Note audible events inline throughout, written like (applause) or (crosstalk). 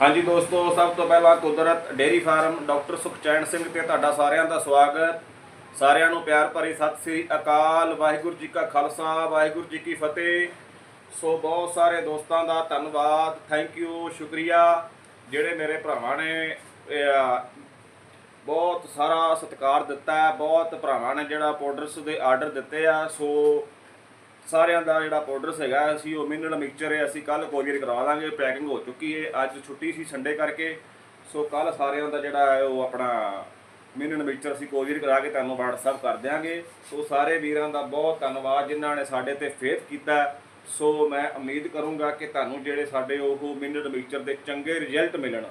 ਹਾਂਜੀ ਦੋਸਤੋ, ਸਭ ਤੋਂ ਪਹਿਲਾਂ Kudrat dairy farm doctor Sukhchain Singh ਤੇ ਤੁਹਾਡਾ ਸਾਰਿਆਂ ਦਾ ਸਵਾਗਤ। ਸਾਰਿਆਂ ਨੂੰ ਪਿਆਰ ਭਰੀ ਸਤਿ ਸ੍ਰੀ ਅਕਾਲ। ਵਾਹਿਗੁਰੂ ਜੀ ਕਾ ਖਾਲਸਾ, ਵਾਹਿਗੁਰੂ ਜੀ ਕੀ ਫਤਿਹ। ਸੋ ਬਹੁਤ ਸਾਰੇ ਦੋਸਤਾਂ ਦਾ ਧੰਨਵਾਦ। ਥੈਂਕ ਯੂ ਸ਼ੁਕਰੀਆ। ਜਿਹੜੇ ਮੇਰੇ ਭਰਾਵਾਂ ਨੇ ਬਹੁਤ ਸਾਰਾ ਸਤਿਕਾਰ ਦਿੱਤਾ ਬਹੁਤ ਭਰਾਵਾਂ ਨੇ ਜਿਹੜਾ ਪਾਊਡਰਸ ਦੇ ਆਰਡਰ ਦਿੱਤੇ ਆ। ਸੋ ਸਾਰਿਆਂ ਦਾ ਜਿਹੜਾ ਪਾਊਡਰਸ ਸੀਗਾ, ਅਸੀਂ ਉਹ ਮਿਨਰਲ ਮਿਕਸਚਰ ਹੈ ਅਸੀਂ ਕੱਲ ਕੋਰੀਅਰ ਕਰਵਾ ਦਾਂਗੇ ਪੈਕਿੰਗ ਹੋ ਚੁੱਕੀ ਹੈ ਅੱਜ ਛੁੱਟੀ ਸੀ ਸੰਡੇ ਕਰਕੇ। ਸੋ ਕੱਲ ਸਾਰਿਆਂ ਦਾ ਜਿਹੜਾ ਹੈ, ਉਹ ਆਪਣਾ ਮਿਨਰਲ ਮਿਕਸਚਰ ਅਸੀਂ ਕੋਰੀਅਰ ਕਰਾ ਕੇ ਤੁਹਾਨੂੰ WhatsApp ਕਰ ਦਿਆਂਗੇ। ਸੋ ਸਾਰੇ ਵੀਰਾਂ ਦਾ ਬਹੁਤ ਧੰਨਵਾਦ, ਜਿਨ੍ਹਾਂ ਨੇ ਸਾਡੇ ਤੇ ਫੇਥ ਕੀਤਾ। ਸੋ ਮੈਂ ਉਮੀਦ ਕਰੂੰਗਾ ਕਿ ਤੁਹਾਨੂੰ ਜਿਹੜੇ ਸਾਡੇ ਉਹ ਮਿਨਰਲ ਮਿਕਸਚਰ ਦੇ ਚੰਗੇ ਰਿਜ਼ਲਟ ਮਿਲਣ।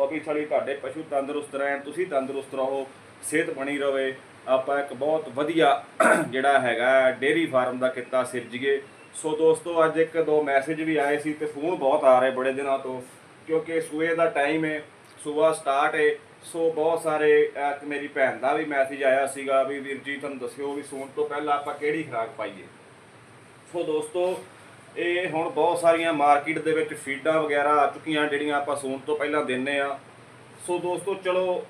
ਆਬਵੀਅਸਲੀ ਤੁਹਾਡੇ ਪਸ਼ੂ ਤੰਦਰੁਸਤ ਰਹਿਣ, ਤੁਸੀਂ ਤੰਦਰੁਸਤ ਰਹੋ, ਸਿਹਤ ਬਣੀ ਰਹੇ ਆਪਾਂ ਇੱਕ ਬਹੁਤ ਵਧੀਆ (clears throat) ਜਿਹੜਾ ਹੈਗਾ ਡੇਰੀ ਫਾਰਮ ਦਾ ਕਿੱਤਾ ਸਿਰਜੀਏ। ਸੋ ਦੋਸਤੋ, ਅੱਜ ਇੱਕ ਦੋ ਮੈਸੇਜ ਵੀ ਆਏ ਸੀ ਤੇ ਫੋਨ ਬਹੁਤ ਆ ਰਹੇ ਬੜੇ ਦਿਨਾਂ ਤੋਂ, ਕਿਉਂਕਿ ਸੂਏ ਦਾ ਟਾਈਮ ਹੈ ਸਵੇਰ ਸਟਾਰਟ ਹੈ ਸੋ ਬਹੁਤ ਸਾਰੇ ਇੱਕ ਮੇਰੀ ਭੈਣ ਦਾ ਵੀ ਮੈਸੇਜ ਆਇਆ ਸੀਗਾ ਵੀ ਵੀਰ ਜੀ, ਤੁਹਾਨੂੰ ਦੱਸਿਓ ਵੀ ਸੂਣ ਤੋਂ ਪਹਿਲਾਂ ਆਪਾਂ ਕਿਹੜੀ ਖੁਰਾਕ ਪਾਈਏ। ਸੋ ਦੋਸਤੋ, ਇਹ ਹੁਣ ਬਹੁਤ ਸਾਰੀਆਂ ਮਾਰਕੀਟ ਦੇ ਵਿੱਚ ਫੀਡਾਂ ਵਗੈਰਾ ਆ ਚੁੱਕੀਆਂ, ਜਿਹੜੀਆਂ ਆਪਾਂ ਸੂਣ ਤੋਂ ਪਹਿਲਾਂ ਦਿੰਨੇ ਆ। ਸੋ ਦੋਸਤੋ, ਚਲੋ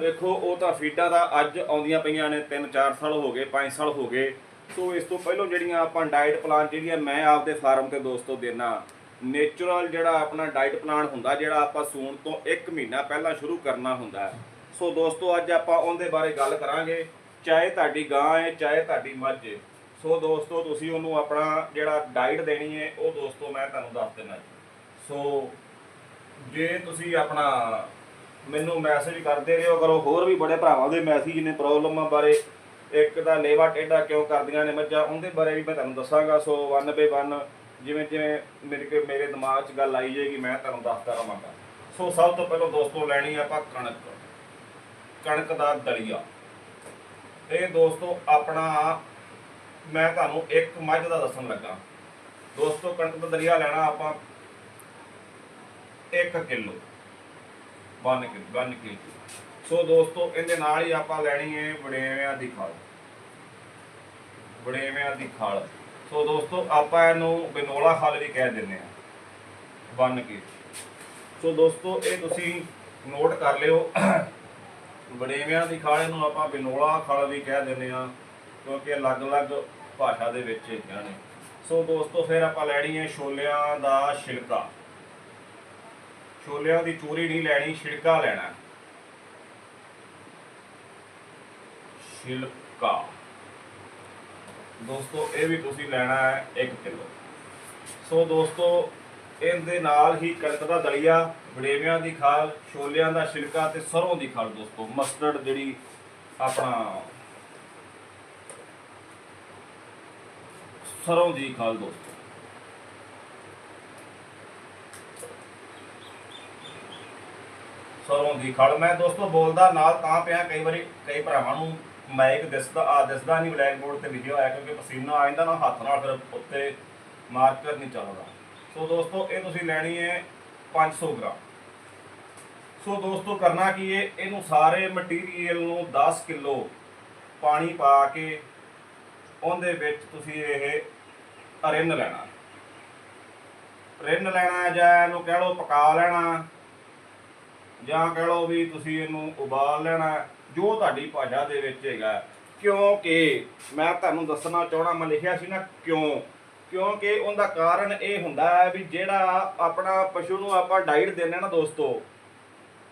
ਦੇਖੋ ਉਹ ਤਾਂ ਫੀਡਾਂ ਦਾ ਅੱਜ ਆਉਂਦੀਆਂ ਪਈਆਂ ਨੇ 3-4 ਸਾਲ ਹੋ ਗਏ 5 ਸਾਲ ਹੋ ਗਏ। ਸੋ ਇਸ ਤੋਂ ਪਹਿਲਾਂ ਜਿਹੜੀਆਂ ਆਪਾਂ ਡਾਈਟ ਪਲਾਨ ਜਿਹੜੀਆਂ ਮੈਂ ਆਪਦੇ ਫਾਰਮ ਤੇ ਦੋਸਤੋ ਦੇਣਾ ਨੇਚਰਲ ਜਿਹੜਾ ਆਪਣਾ ਡਾਈਟ ਪਲਾਨ ਹੁੰਦਾ, ਜਿਹੜਾ ਆਪਾਂ ਸੂਣ ਤੋਂ 1 ਮਹੀਨਾ ਪਹਿਲਾਂ ਸ਼ੁਰੂ ਕਰਨਾ ਹੁੰਦਾ। ਸੋ ਦੋਸਤੋ, ਅੱਜ ਆਪਾਂ ਉਹਦੇ ਬਾਰੇ ਗੱਲ ਕਰਾਂਗੇ, ਚਾਹੇ ਤੁਹਾਡੀ ਗਾਂ ਹੈ ਚਾਹੇ ਤੁਹਾਡੀ ਮੱਝ ਹੈ ਸੋ ਦੋਸਤੋ, ਤੁਸੀਂ ਉਹਨੂੰ ਆਪਣਾ ਜਿਹੜਾ ਡਾਈਟ ਦੇਣੀ ਹੈ ਉਹ ਦੋਸਤੋ ਮੈਂ ਤੁਹਾਨੂੰ ਦੱਸ ਦਿੰਦਾ ਜੀ। ਸੋ ਜੇ ਤੁਸੀਂ ਆਪਣਾ ਮੈਨੂੰ ਮੈਸੇਜ ਕਰਦੇ ਰਹੋ ਕਰੋ ਹੋਰ ਵੀ ਬੜੇ ਭਰਾਵਾਂ ਦੇ ਮੈਸੇਜ ਨੇ ਪ੍ਰੋਬਲਮਾਂ ਬਾਰੇ, ਇੱਕ ਤਾਂ ਲੇਵਾ ਟੇਢਾ ਕਿਉਂ ਕਰਦੀਆਂ ਨੇ ਮੱਝਾਂ, ਉਹਦੇ ਬਾਰੇ ਵੀ ਮੈਂ ਤੁਹਾਨੂੰ ਦੱਸਾਂਗਾ, ਸੋ 1 ਬੇ 1 ਜਿਵੇਂ ਜਿਵੇਂ ਮੇਰੇ ਕੇ ਮੇਰੇ ਦਿਮਾਗ 'ਚ ਗੱਲ ਆਈ ਜਾਏਗੀ, ਮੈਂ ਤੁਹਾਨੂੰ ਦੱਸਦਾ ਰਹਾਂਗਾ। ਸੋ ਸਭ ਤੋਂ ਪਹਿਲਾਂ ਦੋਸਤੋ, ਲੈਣੀ ਆ ਆਪਾਂ ਕਣਕ। ਕਣਕ ਦਾ ਦਲੀਆ। ਇਹ ਦੋਸਤੋ, ਆਪਣਾ, ਮੈਂ ਤੁਹਾਨੂੰ ਇੱਕ ਮੱਝ ਦਾ ਦੱਸਣ ਲੱਗਾ। ਦੋਸਤੋ, ਕਣਕ ਦਾ ਦਲੀਆ ਲੈਣਾ ਆਪਾਂ 1 ਕਿਲੋ। ਬੰਨ ਕੇ ਬੰਨ ਕੇ। ਸੋ ਦੋਸਤੋ, ਇਹਦੇ ਨਾਲ ਹੀ ਆਪਾਂ ਲੈਣੀ ਹੈ ਵੜੇਵਿਆਂ ਦੀ ਖਲ। ਵੜੇਵਿਆਂ ਦੀ ਖਲ। ਸੋ ਦੋਸਤੋ, ਆਪਾਂ ਇਹਨੂੰ ਬਿਨੋਲਾ ਖਲ ਵੀ ਕਹਿ ਦਿੰਦੇ ਆ 1 ਕੇ। ਸੋ ਦੋਸਤੋ, ਇਹ ਤੁਸੀਂ ਨੋਟ ਕਰ ਲਿਓ। ਵੜੇਵਿਆਂ ਦੀ ਖਾਲ ਇਹਨੂੰ ਆਪਾਂ ਬਿਨੋਲਾ ਖਾਲ ਵੀ ਕਹਿ ਦਿੰਦੇ ਆ ਕਿਉਂਕਿ ਅਲੱਗ-ਅਲੱਗ ਭਾਸ਼ਾ ਦੇ ਵਿੱਚ ਹੈਗੀਆਂ ਨੇ। ਸੋ ਦੋਸਤੋ, ਫਿਰ ਆਪਾਂ ਲੈਣੀ ਹੈ ਛੋਲਿਆਂ ਦਾ ਛਿਲਕਾ। ਛੋਲਿਆਂ ਦੀ ਚੂਰੀ ਨਹੀਂ ਲੈਣੀ, ਛਿਲਕਾ ਲੈਣਾ। ਛਿਲਕਾ। ਦੋਸਤੋ, ਇਹ ਵੀ ਤੁਸੀਂ ਲੈਣਾ ਹੈ 1 ਕਿਲੋ। ਸੋ ਦੋਸਤੋ, ਇਹਦੇ ਨਾਲ ਹੀ ਕਣਕ ਦਾ ਦਲੀਆ, ਵੜੇਵਿਆਂ ਦੀ ਖਾਲ, ਛੋਲਿਆਂ ਦਾ ਛਿਲਕਾ ਤੇ ਸਰੋਂ ਦੀ ਖਾਲ ਦੋਸਤੋ, ਮਸਟਰਡ ਜਿਹੜੀ ਆਪਣਾ ਸਰੋਂ ਦੀ ਖਾਲ ਦੋਸਤੋ। ਸਰੋਂ ਦੀ ਖਾਲ ਮੈਂ ਦੋਸਤੋ ਬੋਲਦਾ ਨਾਲ ਤਾਂ ਪਿਆ ਕਈ ਵਾਰੀ ਕਈ ਭਰਾਵਾਂ ਨੂੰ ਮਾਈਕ ਦਿਸਦਾ, ਆ ਦਿਸਦਾ ਨਹੀਂ ਬਲੈਕ ਬੋਰਡ ਤੇ ਵੀਡੀਓ ਹੋਇਆ ਕਿਉਂਕਿ ਪਸੀਨਾ ਆ ਜਾਂਦਾ ਨਾ, ਹੱਥ ਨਾਲ ਫਿਰ ਉੱਤੇ ਮਾਰਕਰ ਨਹੀਂ ਚੱਲਦਾ। ਸੋ ਦੋਸਤੋ, ਇਹ ਤੁਸੀਂ ਲੈਣੀ ਹੈ 500 ਗ੍ਰਾਮ। ਸੋ ਦੋਸਤੋ, ਕਰਨਾ ਕੀ ਹੈ? ਇਹਨੂੰ ਸਾਰੇ ਮਟੀਰੀਅਲ ਨੂੰ 10 ਕਿਲੋ ਪਾਣੀ ਪਾ ਕੇ ਉਹਦੇ ਵਿੱਚ ਤੁਸੀਂ ਇਹ ਰਿੰਨ ਲੈਣਾ। ਰਿੰਨ ਲੈਣਾ ਜਾਂ ਇਹਨੂੰ ਕਹਿ ਲਓ ਪਕਾ ਲੈਣਾ। ਜਾਂ ਕਹਿ ਲਓ ਵੀ ਤੁਸੀਂ ਇਹਨੂੰ ਉਬਾਲ ਲੈਣਾ ਜੋ ਤੁਹਾਡੀ ਭਾਸ਼ਾ ਦੇ ਵਿੱਚ ਹੈਗਾ ਕਿਉਂਕਿ ਮੈਂ ਤੁਹਾਨੂੰ ਦੱਸਣਾ ਚਾਹਣਾ ਮੈਂ ਲਿਖਿਆ ਸੀ ਨਾ ਕਿਉਂ? ਕਿਉਂਕਿ ਉਹਦਾ ਕਾਰਨ ਇਹ ਹੁੰਦਾ ਹੈ ਵੀ ਜਿਹੜਾ ਆਪਣਾ ਪਸ਼ੂ ਨੂੰ ਆਪਾਂ ਡਾਈਟ ਦਿੰਦੇ ਹਾਂ ਨਾ ਦੋਸਤੋ,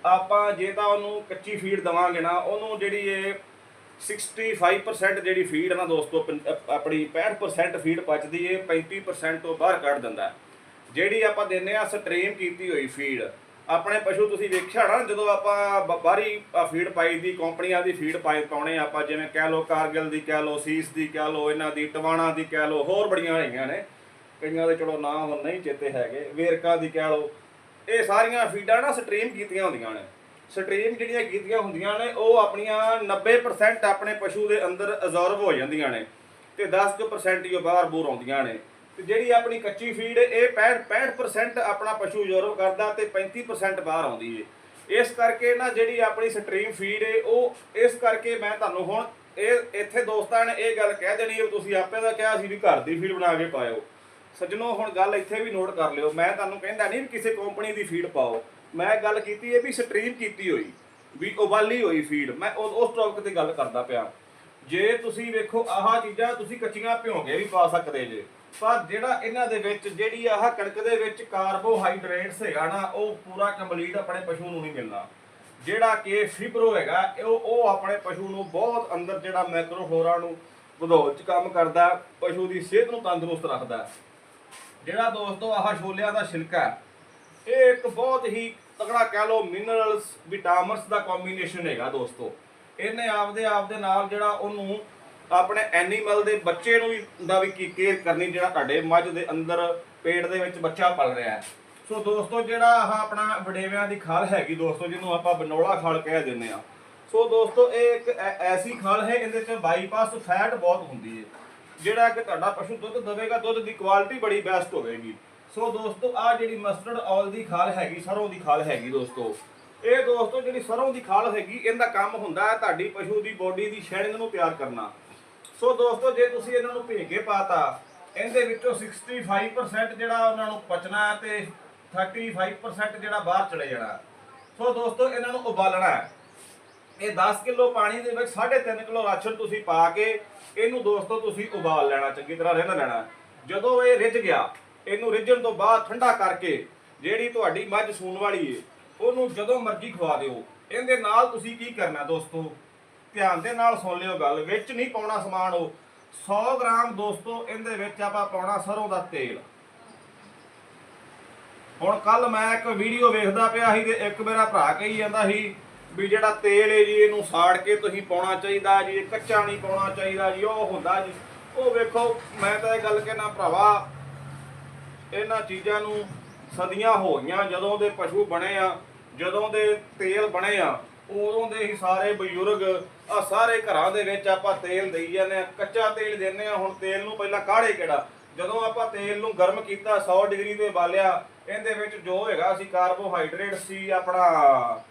ਆਪਾਂ ਜੇ ਤਾਂ ਉਹਨੂੰ ਕੱਚੀ ਫੀਡ ਦਵਾਂਗੇ ਨਾ, ਉਹਨੂੰ ਜਿਹੜੀ ਇਹ 65% ਜਿਹੜੀ ਫੀਡ ਹੈ ਨਾ ਦੋਸਤੋ, ਪੰ- ਆਪਣੀ 65% ਫੀਡ ਪਚਦੀ ਏ 35% ਤੋਂ ਬਾਹਰ ਕੱਢ ਦਿੰਦਾ ਜਿਹੜੀ ਆਪਾਂ ਦਿੰਨੇ ਆ ਸਟ੍ਰੀਮ ਕੀਤੀ ਹੋਈ ਫੀਡ ਆਪਣੇ ਪਸ਼ੂ ਤੁਸੀਂ ਵੇਖਿਆ ਨਾ ਜਦੋਂ ਆਪਾਂ ਬ- ਬਾਹਰੀ ਫੀਡ ਪਾਈ ਦੀ, ਕੰਪਨੀਆਂ ਦੀ ਫੀਡ ਪਾਈ ਪਾਉਣੇ ਆਪਾਂ, ਜਿਵੇਂ ਕਹਿ ਲਓ ਕਾਰਗਿਲ ਦੀ, ਕਹਿ ਲਓ ਸੀਸ ਦੀ, ਕਹਿ ਲਓ ਇਹਨਾਂ ਦੀ, ਟਵਾਣਾ ਦੀ, ਕਹਿ ਲਓ ਹੋਰ ਬੜੀਆਂ ਹੈਗੀਆਂ ਨੇ। ਕਈਆਂ ਦੇ ਚਲੋ ਨਾਂ ਹੁਣ ਨਹੀਂ ਚੇਤੇ ਹੈਗੇ, ਵੇਰਕਾ ਦੀ ਕਹਿ ਲਓ। ਇਹ ਸਾਰੀਆਂ ਫੀਡਾਂ ਨਾ ਸਟ੍ਰੀਮ ਕੀਤੀਆਂ ਹੁੰਦੀਆਂ ਨੇ। ਸਟ੍ਰੀਮ ਜਿਹੜੀਆਂ ਕੀਤੀਆਂ ਹੁੰਦੀਆਂ ਨੇ, ਉਹ ਆਪਣੀਆਂ 90% ਆਪਣੇ ਪਸ਼ੂ ਦੇ ਅੰਦਰ ਅਬਜ਼ਰਵ ਹੋ ਜਾਂਦੀਆਂ ਨੇ ਤੇ 10% ਹੀ ਉਹ ਬਾਹਰ ਬੂਰ ਆਉਂਦੀਆਂ ਨੇ। ਤੇ ਜਿਹੜੀ ਆਪਣੀ ਕੱਚੀ ਫੀਡ ਇਹ 65 65% ਆਪਣਾ ਪਸ਼ੂ ਅਬਜ਼ਰਵ ਕਰਦਾ ਤੇ 35% ਬਾਹਰ ਆਉਂਦੀ ਏ। ਇਸ ਕਰਕੇ ਨਾ ਜਿਹੜੀ ਆਪਣੀ ਸਟ੍ਰੀਮ ਫੀਡ ਏ, ਉਹ ਇਸ ਕਰਕੇ ਮੈਂ ਤੁਹਾਨੂੰ ਹੁਣ ਇਹ ਇੱਥੇ ਦੋਸਤਾਂ ਨੇ ਇਹ ਗੱਲ ਕਹਿ ਦੇਣੀ ਤੁਸੀਂ ਆਪੇ ਦਾ ਕਿਹਾ ਸੀ ਵੀ ਘਰ ਦੀ ਫੀਡ ਬਣਾ ਕੇ ਪਾਇਓ। ਸੱਜਣੋ, ਹੁਣ ਗੱਲ ਇੱਥੇ ਵੀ ਨੋਟ ਕਰ ਲਿਓ। ਮੈਂ ਤੁਹਾਨੂੰ ਕਹਿੰਦਾ ਨਹੀਂ ਵੀ ਕਿਸੇ ਕੰਪਨੀ ਦੀ ਫੀਡ ਪਾਓ। ਮੈਂ ਗੱਲ ਕੀਤੀ ਹੈ ਵੀ ਸਟ੍ਰੀਮ ਕੀਤੀ ਹੋਈ, ਵੀ ਉਬਾਲੀ ਹੋਈ ਫੀਡ ਮੈਂ ਉਹ- ਉਸ ਟੌਪਿਕ ਤੇ ਗੱਲ ਕਰਦਾ ਪਿਆ। ਜੇ ਤੁਸੀਂ ਵੇਖੋ, ਆਹ ਚੀਜ਼ਾਂ ਤੁਸੀਂ ਕੱਚੀਆਂ ਭਿਉਂ ਕੇ ਵੀ ਪਾ ਸਕਦੇ ਜੇ। ਪਰ ਜਿਹੜਾ ਇਹਨਾਂ ਦੇ ਵਿੱਚ ਜਿਹੜੀ ਆਹ ਕਣਕ ਦੇ ਵਿੱਚ ਕਾਰਬੋਹਾਈਡਰੇਟਸ ਹੈਗਾ ਨਾ, ਉਹ ਪੂਰਾ ਕੰਪਲੀਟ ਆਪਣੇ ਪਸ਼ੂ ਨੂੰ ਨਹੀਂ ਮਿਲਣਾ। ਜਿਹੜਾ ਕਿ ਫਿਬਰੋ ਹੈਗਾ, ਉਹ ਉਹ ਆਪਣੇ ਪਸ਼ੂ ਨੂੰ ਬਹੁਤ ਅੰਦਰ ਜਿਹੜਾ ਮੈਕਰੋਫਲੋਰਾ ਨੂੰ ਵਧਾਉਣ ਚ ਕੰਮ ਕਰਦਾ, ਪਸ਼ੂ ਦੀ ਸਿਹਤ ਨੂੰ ਤੰਦਰੁਸਤ ਰੱਖਦਾ ਜਿਹੜਾ ਦੋਸਤੋ ਆਹ ਛੋਲਿਆਂ ਦਾ ਛਿਲਕਾ ਇਹ ਇੱਕ ਬਹੁਤ ਹੀ ਤਕੜਾ ਕਹਿ ਲਓ ਮਿਨਰਲਸ ਵਿਟਾਮਿਨਸ ਦਾ ਕੰਬੀਨੇਸ਼ਨ ਹੈਗਾ ਦੋਸਤੋ। ਇਹਨੇ ਆਪਦੇ ਆਪ ਦੇ ਨਾਲ ਜਿਹੜਾ ਉਹਨੂੰ ਆਪਣੇ ਐਨੀਮਲ ਦੇ ਬੱਚੇ ਨੂੰ ਵੀ ਦਾ ਵੀ ਕੀ ਕੇਅਰ ਕਰਨੀ ਜਿਹੜਾ ਤੁਹਾਡੇ ਮੱਝ ਦੇ ਅੰਦਰ ਪੇਟ ਦੇ ਵਿੱਚ ਬੱਚਾ ਪਲ ਰਿਹਾ ਹੈ। ਸੋ ਦੋਸਤੋ, ਜਿਹੜਾ ਆਹ ਆਪਣਾ ਵਡੇਵਿਆਂ ਦੀ ਖਾਲ ਹੈਗੀ ਦੋਸਤੋ, ਜਿਹਨੂੰ ਆਪਾਂ ਬਨੋਲਾ ਖਾਲ ਕਹਿ ਦਿੰਦੇ ਆ ਸੋ ਦੋਸਤੋ, ਇਹ ਇੱਕ ਐਸੀ ਖਾਲ ਹੈ, ਇਹਦੇ ਚ ਬਾਈਪਾਸ ਫੈਟ ਬਹੁਤ ਹੁੰਦੀ ਹੈ। ਜਿਹੜਾ ਕਿ ਤੁਹਾਡਾ ਪਸ਼ੂ ਦੁੱਧ ਦੇਵੇਗਾ, ਦੁੱਧ ਦੀ ਕੁਆਲਿਟੀ ਬੜੀ ਬੈਸਟ ਹੋਵੇਗੀ। ਸੋ ਦੋਸਤੋ ਆ ਜਿਹੜੀ ਮਸਟਰਡ ਆਇਲ ਦੀ ਖਾਲ ਹੈਗੀ, ਸਰੋਂ ਦੀ ਖਾਲ ਹੈਗੀ ਦੋਸਤੋ, ਇਹ ਦੋਸਤੋ ਜਿਹੜੀ ਸਰੋਂ ਦੀ ਖਾਲ ਹੈਗੀ, ਇਹਦਾ ਕੰਮ ਹੁੰਦਾ ਹੈ ਤੁਹਾਡੀ ਪਸ਼ੂ ਦੀ ਬੋਡੀ ਦੀ ਸ਼ੈਡਿੰਗ ਨੂੰ ਪਿਆਰ ਕਰਨਾ। ਸੋ ਦੋਸਤੋ, ਜੇ ਤੁਸੀਂ ਇਹਨਾਂ ਨੂੰ ਭੇਜ ਕੇ ਪਾਤਾ, ਇਹਦੇ ਵਿੱਚੋਂ 65% ਜਿਹੜਾ ਉਹਨਾਂ ਨੂੰ ਪਚਣਾ ਹੈ ਤੇ 35% ਜਿਹੜਾ ਬਾਹਰ ਚਲੇ ਜਾਣਾ ਸੋ ਦੋਸਤੋ, ਇਹਨਾਂ ਨੂੰ ਉਬਾਲਣਾ ਹੈ। ਇਹ 10 ਕਿਲੋ ਪਾਣੀ ਦੇ ਵਿੱਚ 3.5 ਕਿਲੋ ਰਾਸ਼ਨ ਤੁਸੀਂ ਪਾ ਕੇ ਇਹਨੂੰ ਦੋਸਤੋ ਤੁਸੀਂ ਉਬਾਲ ਲੈਣਾ, ਚੰਗੀ ਤਰ੍ਹਾਂ ਰਿੰਨ ਲੈਣਾ ਜਦੋਂ ਇਹ ਰਿੱਝ ਗਿਆ, ਇਹਨੂੰ ਰਿੱਝਣ ਤੋਂ ਬਾਅਦ ਠੰਡਾ ਕਰਕੇ ਜਿਹੜੀ ਤੁਹਾਡੀ ਮੱਝ ਸੂਣ ਵਾਲੀ ਏ, ਉਹਨੂੰ ਜਦੋਂ ਮਰਜ਼ੀ ਖਵਾ ਦਿਓ। ਇਹਦੇ ਨਾਲ ਤੁਸੀਂ ਕੀ ਕਰਨਾ ਦੋਸਤੋ? ਧਿਆਨ ਦੇ ਨਾਲ ਸੁਣ ਲਿਓ ਗੱਲ, ਵਿੱਚ ਨਹੀਂ ਪਾਉਣਾ ਸਮਾਨ ਉਹ। 100 ਗ੍ਰਾਮ ਦੋਸਤੋ, ਇਹਦੇ ਵਿੱਚ ਆਪਾਂ ਪਾਉਣਾ ਸਰੋਂ ਦਾ ਤੇਲ। ਹੁਣ ਕੱਲ ਮੈਂ ਇੱਕ ਵੀਡੀਓ ਵੇਖਦਾ ਪਿਆ ਸੀ ਤੇ ਇੱਕ ਮੇਰਾ ਭਰਾ ਕਹੀ ਜਾਂਦਾ ਸੀ ਵੀ ਜਿਹੜਾ ਤੇਲ ਹੈ ਜੀ, ਇਹਨੂੰ ਸਾੜ ਕੇ ਤੁਸੀਂ ਪਾਉਣਾ ਚਾਹੀਦਾ ਜੀ, ਕੱਚਾ ਨਹੀਂ ਪਾਉਣਾ ਚਾਹੀਦਾ ਜੀ, ਉਹ ਹੁੰਦਾ ਜੀ। ਉਹ ਵੇਖੋ, ਮੈਂ ਤਾਂ ਇਹ ਗੱਲ ਕਹਿਣਾ ਭਰਾਵਾ, ਇਹਨਾਂ ਚੀਜ਼ਾਂ ਨੂੰ ਸਦੀਆਂ ਹੋ ਗਈਆਂ, ਜਦੋਂ ਦੇ ਪਸ਼ੂ ਬਣੇ ਆ, ਜਦੋਂ ਦੇ ਤੇਲ ਬਣੇ ਆ ਉਦੋਂ ਦੇ ਹੀ ਸਾਰੇ ਬਜ਼ੁਰਗ ਆ ਸਾਰੇ ਘਰਾਂ ਦੇ ਵਿੱਚ ਆਪਾਂ ਤੇਲ ਦੇਈ ਜਾਂਦੇ ਆ ਕੱਚਾ ਤੇਲ ਦਿੰਦੇ ਆ ਹੁਣ ਤੇਲ ਨੂੰ ਪਹਿਲਾਂ ਕਾੜੇ ਕਿਹੜਾ? ਜਦੋਂ ਆਪਾਂ ਤੇਲ ਨੂੰ ਗਰਮ ਕੀਤਾ 100 ਡਿਗਰੀ ਤੇ ਬਾਲਿਆ ਇਹਦੇ ਵਿੱਚ ਜੋ ਹੈਗਾ ਸੀ ਕਾਰਬੋਹਾਈਡਰੇਟ ਸੀ, ਆਪਣਾ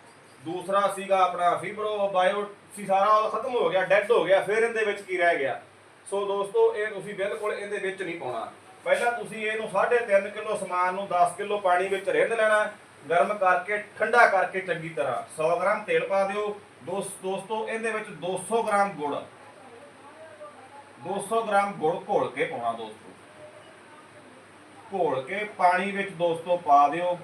ਦੂਸਰਾ ਸੀਗਾ ਆਪਣਾ ਫੀਬਰੋ ਬਾਇਓ ਸੀ, ਸਾਰਾ ਉਹ ਖਤਮ ਹੋ ਗਿਆ ਡੈਡ ਹੋ ਗਿਆ, ਫਿਰ ਇਹਦੇ ਵਿੱਚ ਕੀ ਰਹਿ ਗਿਆ? ਸੋ ਦੋਸਤੋ, ਇਹ ਤੁਸੀਂ ਬਿਲਕੁਲ ਇਹਦੇ ਵਿੱਚ ਨਹੀਂ ਪਾਉਣਾ। ਪਹਿਲਾਂ ਤੁਸੀਂ ਇਹਨੂੰ 3.5 ਕਿਲੋ ਸਮਾਨ ਨੂੰ 10 ਕਿਲੋ ਪਾਣੀ ਵਿੱਚ ਰਿੰਨ ਲੈਣਾ ਗਰਮ ਕਰਕੇ, ਠੰਡਾ ਕਰਕੇ ਚੰਗੀ ਤਰ੍ਹਾਂ। 100 ਗ੍ਰਾਮ ਤੇਲ ਪਾ ਦਿਓ। ਦੋਸ- ਦੋਸਤੋ, ਇਹਦੇ ਵਿੱਚ 200 ਗ੍ਰਾਮ ਗੁੜ। 200 ਗ੍ਰਾਮ ਗੁੜ ਘੋਲ ਕੇ ਪਾਉਣਾ, ਦੋਸਤੋ। ਘੋਲ ਕੇ ਪਾਣੀ ਵਿੱਚ, ਦੋਸਤੋ, ਪਾ ਦਿਓ।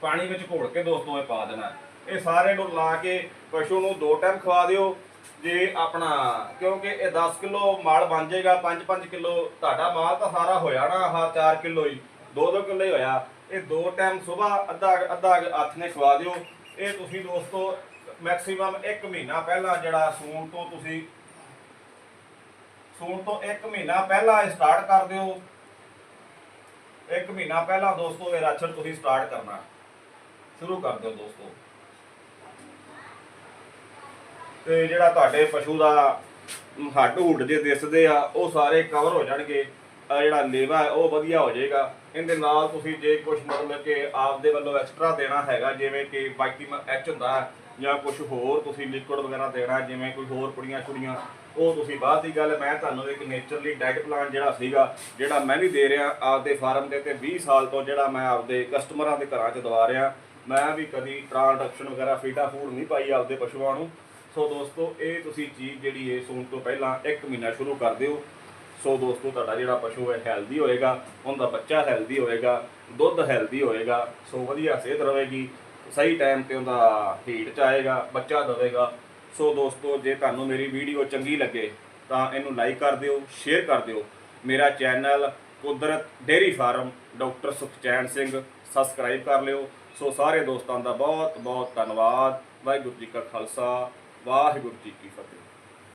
ਪਾਣੀ ਵਿੱਚ ਘੋਲ ਕੇ, ਦੋਸਤੋ, ਇਹ ਪਾ ਦੇਣਾ। ਇਹ ਸਾਰੇ ਨੂੰ ਲਾ ਕੇ ਪਸ਼ੂ ਨੂੰ ਦੋ ਟਾਈਮ ਖਵਾ ਦਿਓ। ਜੇ ਆਪਣਾ, ਕਿਉਂਕਿ ਇਹ 10 ਕਿਲੋ ਮਾਲ ਬਣ ਜਾਏਗਾ 5-5 ਕਿਲੋ ਤੁਹਾਡਾ ਮਾਲ ਤਾਂ ਸਾਰਾ ਹੋਇਆ ਨਾ, ਆਹ 4 ਕਿਲੋ ਹੀ। 2-2 ਕਿਲੋ ਹੀ ਹੋਇਆ। ਇਹ ਦੋ ਟਾਈਮ ਸਵੇਰ ਅੱਧਾ ਅੱਧਾ ਹੱਥ ਨੇ ਖਵਾ ਦਿਓ। ਇਹ ਤੁਸੀਂ ਦੋਸਤੋ ਮੈਕਸਿਮਮ 1 ਮਹੀਨਾ ਪਹਿਲਾਂ ਜਿਹੜਾ ਸੂਣ ਤੋਂ ਤੁਸੀਂ ਸੂਣ ਤੋਂ 1 ਮਹੀਨਾ ਪਹਿਲਾਂ ਇਹ ਸਟਾਰਟ ਕਰ ਦਿਓ। ਇੱਕ ਮਹੀਨਾ ਪਹਿਲਾਂ ਦੋਸਤੋ, ਇਹ ਰਾਸ਼ਨ ਤੁਸੀਂ ਸਟਾਰਟ ਕਰਨਾ। ਸ਼ੁਰੂ ਕਰ ਦਿਓ ਦੋਸਤੋ। ਤੇ ਜਿਹੜਾ ਤੁਹਾਡੇ ਪਸ਼ੂ ਦਾ ਹੱਡ ਹੁੱਡ ਜੇ ਦਿਸਦੇ ਆ, ਉਹ ਸਾਰੇ ਕਵਰ ਹੋ ਜਾਣਗੇ। ਆ ਜਿਹੜਾ ਲੇਵਾ ਹੈ, ਉਹ ਵਧੀਆ ਹੋ ਜਾਏਗਾ। ਇਹਦੇ ਨਾਲ ਤੁਸੀਂ ਜੇ ਕੁਝ ਮਤਲਬ ਕਿ ਆਪਦੇ ਵੱਲੋਂ ਐਕਸਟਰਾ ਦੇਣਾ ਹੈਗਾ, ਜਿਵੇਂ ਕਿ ਵਾਈਟਾਮਿਨ ਐਚ ਹੁੰਦਾ ਜਾਂ ਕੁਝ ਹੋਰ ਤੁਸੀਂ ਲਿਕੁਇਡ ਵਗੈਰਾ ਦੇਣਾ, ਜਿਵੇਂ ਕੋਈ ਹੋਰ ਪੁੜੀਆਂ ਛੁੜੀਆਂ ਉਹ ਤੁਸੀਂ ਬਾਅਦ ਦੀ ਗੱਲ, ਮੈਂ ਤੁਹਾਨੂੰ ਇੱਕ ਨੇਚਰਲੀ ਡਾਈਟ ਪਲਾਨ ਜਿਹੜਾ ਸੀਗਾ, ਜਿਹੜਾ ਮੈਂ ਵੀ ਦੇ ਰਿਹਾ ਆਪਦੇ ਫਾਰਮ ਦੇ ਤੇ 20 ਸਾਲ ਤੋਂ ਜਿਹੜਾ ਮੈਂ ਆਪਦੇ ਕਸਟਮਰਾਂ ਦੇ ਘਰਾਂ 'ਚ ਦਵਾ ਰਿਹਾ। ਮੈਂ ਵੀ ਕਦੀ ਟ੍ਰਾਂਸਡਕਸ਼ਨ ਵਗੈਰਾ ਫੀਡਾ ਫੂਡ ਨਹੀਂ ਪਾਈ ਆਪਦੇ ਪਸ਼ੂਆਂ ਨੂੰ। ਸੋ ਦੋਸਤੋ, ਇਹ ਤੁਸੀਂ ਚੀਜ਼ ਜਿਹੜੀ ਹੈ ਸੂਣ ਤੋਂ ਪਹਿਲਾਂ 1 ਮਹੀਨਾ ਸ਼ੁਰੂ ਕਰ ਦਿਓ। ਸੋ ਦੋਸਤੋ ਤੁਹਾਡਾ ਜਿਹੜਾ ਪਸ਼ੂ ਹੈ ਹੈਲਦੀ ਹੋਏਗਾ, ਉਹਦਾ ਬੱਚਾ ਹੈਲਦੀ ਹੋਏਗਾ, ਦੁੱਧ ਹੈਲਦੀ ਹੋਏਗਾ, ਸੋ ਵਧੀਆ ਸਿਹਤ ਰਹੇਗੀ, ਸਹੀ ਟਾਈਮ ਤੇ ਉਹਦਾ ਹੀਟ ਚ ਆਏਗਾ, ਬੱਚਾ ਦੇਵੇਗਾ। ਸੋ ਦੋਸਤੋ, ਜੇ ਤੁਹਾਨੂੰ ਮੇਰੀ ਵੀਡੀਓ ਚੰਗੀ ਲੱਗੇ, ਤਾਂ ਇਹਨੂੰ ਲਾਈਕ ਕਰ ਦਿਓ ਸ਼ੇਅਰ ਕਰ ਦਿਓ। ਮੇਰਾ channel Kudrat dairy farm, doctor Sukhchain Singh subscribe ਕਰ ਲਿਓ। ਸੋ ਸਾਰੇ ਦੋਸਤਾਂ ਦਾ ਬਹੁਤ ਬਹੁਤ ਧੰਨਵਾਦ। ਵਾਹਿਗੁਰੂ ਜੀ ਕਾ ਖਾਲਸਾ, ਵਾਹਿਗੁਰੂ ਜੀ ਕੀ ਫਤਿਹ।